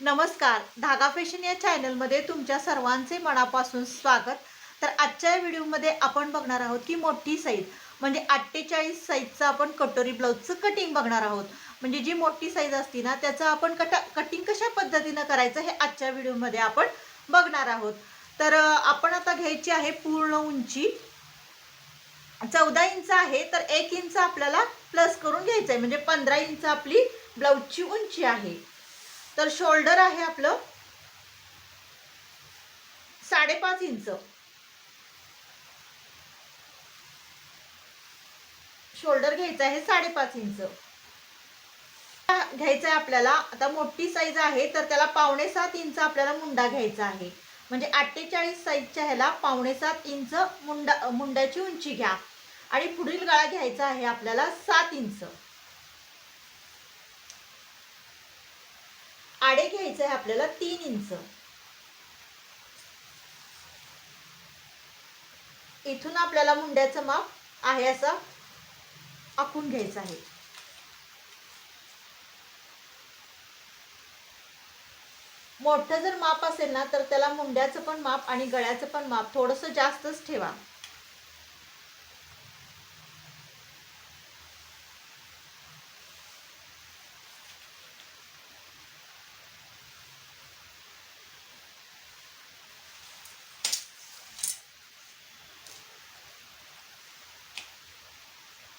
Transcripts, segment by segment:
नमस्कार. धागा फॅशन या चॅनलमध्ये तुमच्या सर्वांचे मनापासून स्वागत. तर आजच्या व्हिडिओमध्ये आपण बघणार आहोत की मोठी साईज म्हणजे अठ्ठेचाळीस साईजचं आपण कटोरी ब्लाऊजचं कटिंग बघणार आहोत. म्हणजे जी मोठी साईज असते ना त्याचं आपण कट कटिंग कशा पद्धतीनं करायचं हे आजच्या व्हिडिओमध्ये आपण बघणार आहोत. तर आपण आता घ्यायची आहे पूर्ण उंची. चौदा इंच आहे तर एक इंच आपल्याला प्लस करून घ्यायचं आहे म्हणजे पंधरा इंच आपली ब्लाऊजची उंची आहे. तर शोल्डर आहे आपलं साडेपाच इंच. शोल्डर घ्यायचं आहे साडेपाच इंच. घ्यायचं आहे आपल्याला आता मोठी साईज आहे तर त्याला पावणे सात इंच आपल्याला मुंडा घ्यायचा आहे. म्हणजे अठ्ठेचाळीस साईजच्या ह्याला पावणे सात इंच मुंडा मुंड्याची उंची घ्या. आणि पुढील गळा घ्यायचा आहे आपल्याला सात इंच. आडे घ्यायचं आहे आपल्याला तीन इंच. इथून आपल्याला मुंड्याचं माप आहे असं आखून घ्यायचं आहे. मोठं जर माप असेल ना तर त्याला मुंड्याचं पण माप आणि गळ्याचं पण माप थोडंसं जास्तच ठेवा.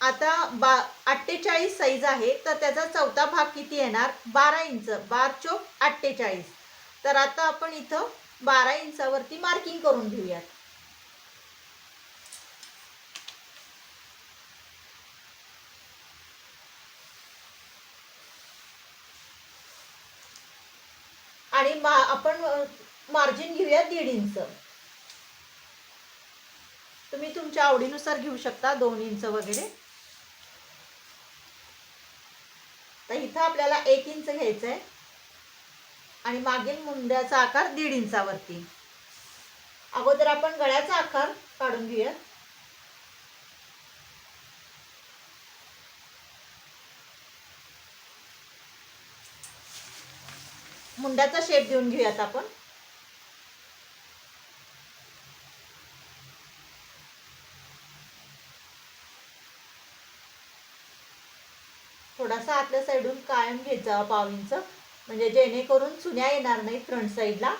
आता बा अठ्ठेचाळीस साईज आहे तर त्याचा चौथा भाग किती येणार? बारा इंच. बार चोक अठ्ठेचाळीस. तर आता आपण इथं बारा इंचावरती मार्किंग करून घेऊयात. आणि मा आपण मार्जिन घेऊया दीड इंच. तुम्ही तुमच्या आवडीनुसार घेऊ शकता दोन इंच वगैरे. इथं आपल्याला एक इंच घ्यायचं आहे आणि मागील मुंड्याचा आकार दीड इंचावरती. अगोदर आपण गळ्याचा आकार काढून घेऊया. मुंड्याचा शेप देऊन घेऊयात आपण. थोडासा आतल्या साईडून कायम घ्यायचा पाव इंच म्हणजे जेणेकरून चुन्या येणार नाही फ्रंट साईडला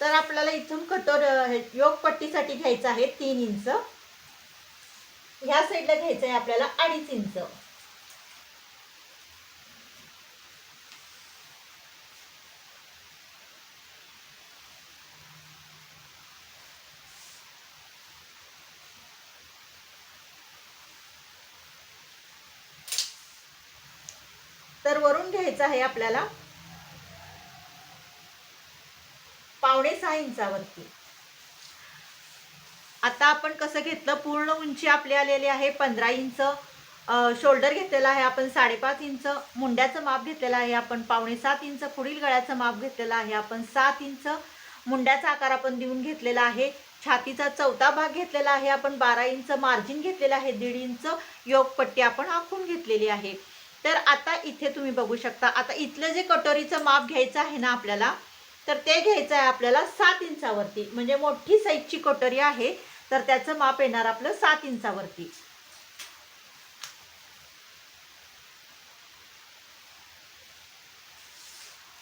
तर आपल्याला इथून कटोर योगपट्टीसाठी घ्यायचं आहे तीन इंच. ह्या साईडला घ्यायचं आहे आपल्याला अडीच इंच. तर वरून घ्यायचं आहे आपल्याला पावणे सहा इंचावरती. आता आपण कसं घेतलं? पूर्ण उंची आपली आलेली आहे पंधरा इंच. शोल्डर घेतलेला आहे आपण साडेपाच इंच. मुंड्याचं माप घेतलेलं आहे आपण पावणे सात इंच. पुढील गळ्याचं माप घेतलेलं आहे आपण सात इंच. मुंड्याचा आकार आपण देऊन घेतलेला आहे. छातीचा चौथा भाग घेतलेला आहे आपण बारा इंच. मार्जिन घेतलेलं आहे दीड इंच. योगपट्टी आपण आखून घेतलेली आहे. तर आता इथे तुम्ही बघू शकता आता इथलं जे कटोरीचं माप घ्यायचं आहे ना आपल्याला तर ते घ्यायचं आहे आपल्याला सात इंचावरती. म्हणजे मोठी साईजची कटोरी आहे तर त्याचं माप येणार आपलं सात इंचावरती.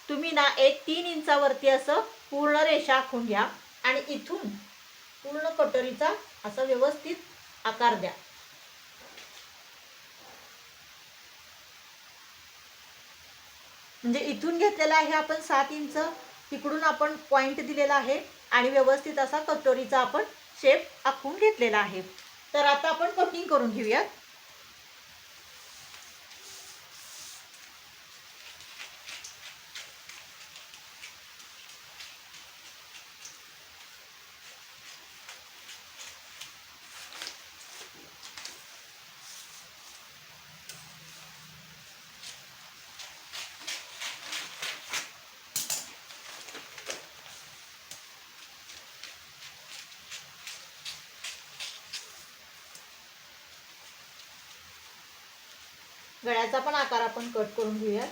तुम्ही ना एक तीन इंचावरती असं पूर्ण रेषा आखून घ्या आणि इथून पूर्ण कटोरीचा असा व्यवस्थित आकार द्या. म्हणजे इथून घेतलेला आहे आपण सात इंच तिकडून आपण पॉइंट दिलेला आहे आणि व्यवस्थित असा कटोरीचा आपण शेप आखून घेतलेला आहे. तर आता आपण कटिंग करून घेऊयात. गळ्याचा पण आकार आपण कट करून घेऊया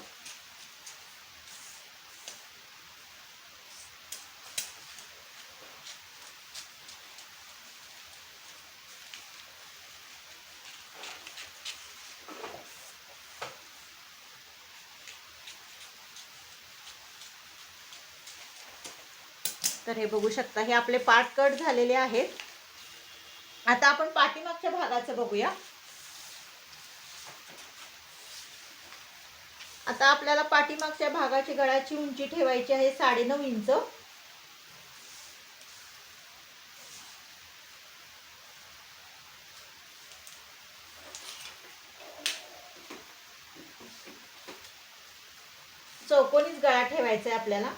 तर हे बघू शकता हे आपले पार्ट कट झालेले आहेत. आता आपण पाठीमागच्या भागाचं बघूया. आता आपल्याला पाठीमागच्या भागाची गळ्याची उंची ठेवायची आहे साडेनऊ इंच. चौकोनीच गळा ठेवायचा आहे आपल्याला.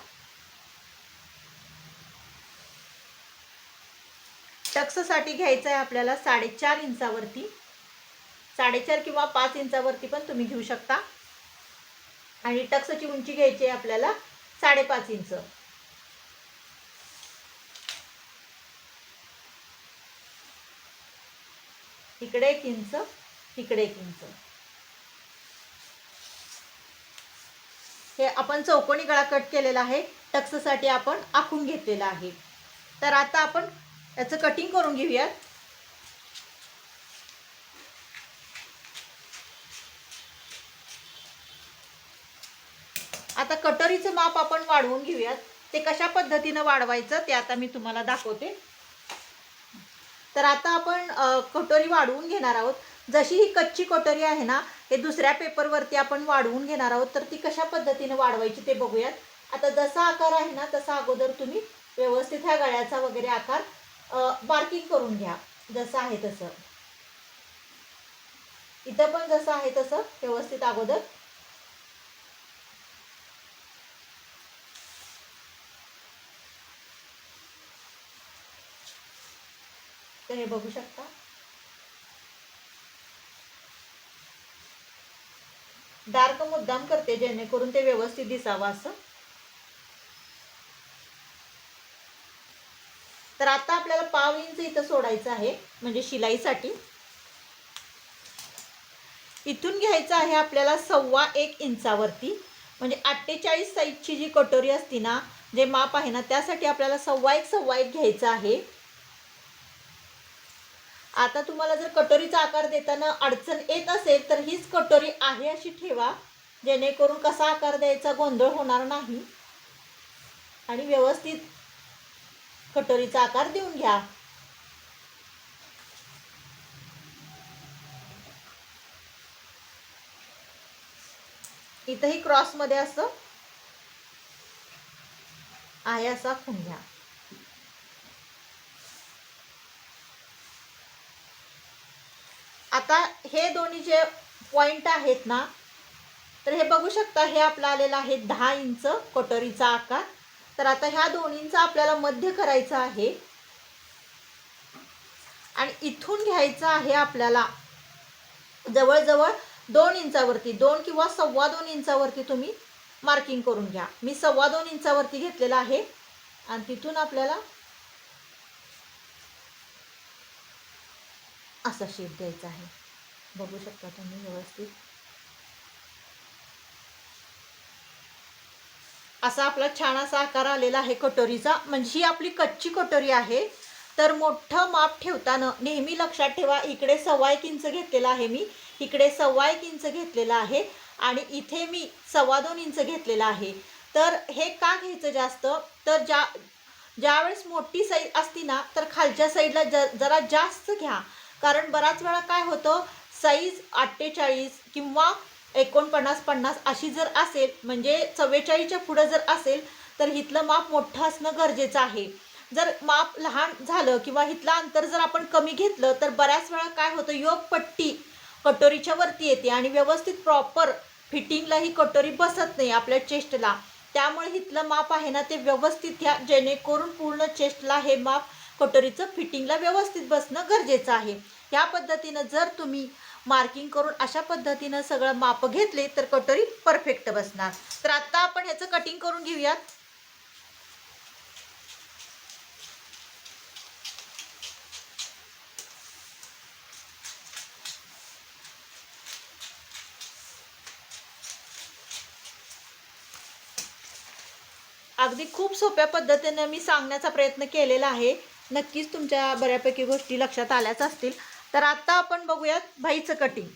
टक्ससाठी घ्यायचं आहे आपल्याला साडेचार इंचावरती. साडेचार किंवा पाच इंचावरती पण तुम्ही घेऊ शकता. आणि टक्सची उंची घ्यायची आहे आपल्याला साडेपाच इंच. इकडे एक इंच इकडे एक इंच. हे आपण चौकोनी गळा कट केलेला आहे. टक्ससाठी आपण आखून घेतलेला आहे. तर आता आपण याचं कटिंग करून घेऊयात आता कटोरीचं माप आपण वाढवून घेऊयात. ते कशा पद्धतीनं वाढवायचं ते आता मी तुम्हाला दाखवते. तर आता आपण कटोरी वाढवून घेणार आहोत. जशी ही कच्ची कटोरी आहे ना हे दुसऱ्या पेपरवरती आपण वाढवून घेणार आहोत. तर ती कशा पद्धतीने वाढवायची ते बघूयात. आता जसा आकार आहे ना तसा अगोदर तुम्ही व्यवस्थित ह्या गळ्याचा वगैरे आकार मार्किंग करून घ्या. जसं आहे तसं. इथं पण जसं आहे तसं व्यवस्थित अगोदर हे बघू शकता. डार्क मुद्दाम करते जेणेकरून ते व्यवस्थित दिसावं असं. तर आता आपल्याला पाव इंच इथं सोडायचं आहे म्हणजे शिलाईसाठी. इथून घ्यायचं आहे आपल्याला सव्वा एक इंचावरती म्हणजे अठ्ठेचाळीस साईजची जी कटोरी असती ना जे माप आहे ना त्यासाठी आपल्याला सव्वा एक सव्वा एक घ्यायचं आहे. आता तुम्हाला जर कटोरीचा आकार देताना अडचण येत असेल तर हीच कटोरी आहे अशी ठेवा. जेणेकरून कसा आकार द्यायचा गोंधळ होणार नाही. आणि व्यवस्थित कटोरीचा आकार देऊन घ्या. इथंही क्रॉसमध्ये असं आहे असा खून घ्या. आता हे दोन्ही जे पॉइंट आहेत ना तर हे बघू शकता हे आपलं आलेलं आहे दहा इंच कटोरीचा आकार. तर आता ह्या दोन्हींचा आपल्याला मध्य करायचा आहे. आणि इथून घ्यायचं आहे आपल्याला जवळजवळ दोन इंचावरती दोन किंवा सव्वा दोन इंचावरती तुम्ही मार्किंग करून घ्या. मी सव्वा दोन इंचावरती घेतलेला आहे. आणि तिथून आपल्याला असा शेप द्यायचा आहे. बघू शकता तुम्ही व्यवस्थित. असा आपला छान असा आकार आलेला आहे कटोरीचा. म्हणजे ही आपली कच्ची कटोरी आहे. तर मोठं माप ठेवताना नेहमी लक्षात ठेवा इकडे सव्वा एक इंच घेतलेला आहे मी. इकडे सव्वा एक इंच घेतलेला आहे आणि इथे मी सव्वा दोन इंच घेतलेला आहे. तर हे का घ्यायचं जास्त? तर ज्या ज्यावेळेस मोठी साईज असती ना तर खालच्या साईडला ज जरा जास्त घ्या. कारण बराच वेळा काय होतं साईज अठ्ठेचाळीस किंवा एकोणपन्नास पन्नास अशी जर असेल म्हणजे चव्वेचाळीसच्या पुढं जर असेल तर हिथलं माप मोठं असणं गरजेचं आहे. जर माप लहान झालं किंवा इथलं अंतर जर आपण कमी घेतलं तर बऱ्याच वेळा काय होतं योग पट्टी कटोरीच्या वरती येते आणि व्यवस्थित प्रॉपर फिटिंगला ही कटोरी बसत नाही आपल्या चेस्टला त्यामुळे हिथलं माप आहे ना ते व्यवस्थित घ्या जेणेकरून पूर्ण चेस्टला हे माप कटोरीचं फिटिंगला व्यवस्थित बसणं गरजेचं आहे. या पद्धतीनं जर तुम्ही मार्किंग करून अशा पद्धतीनं सगळं माप घेतले तर कटोरी परफेक्ट बसणार. तर आत्ता आपण ह्याचं कटिंग करून घेऊयात. अगदी खूप सोप्या पद्धतीने मी सांगण्याचा प्रयत्न केलेला आहे. नक्कीच तुमच्या बऱ्यापैकी गोष्टी लक्षात आल्याच असतील. तर आत्ता आपण बघूयात भाईचं कटिंग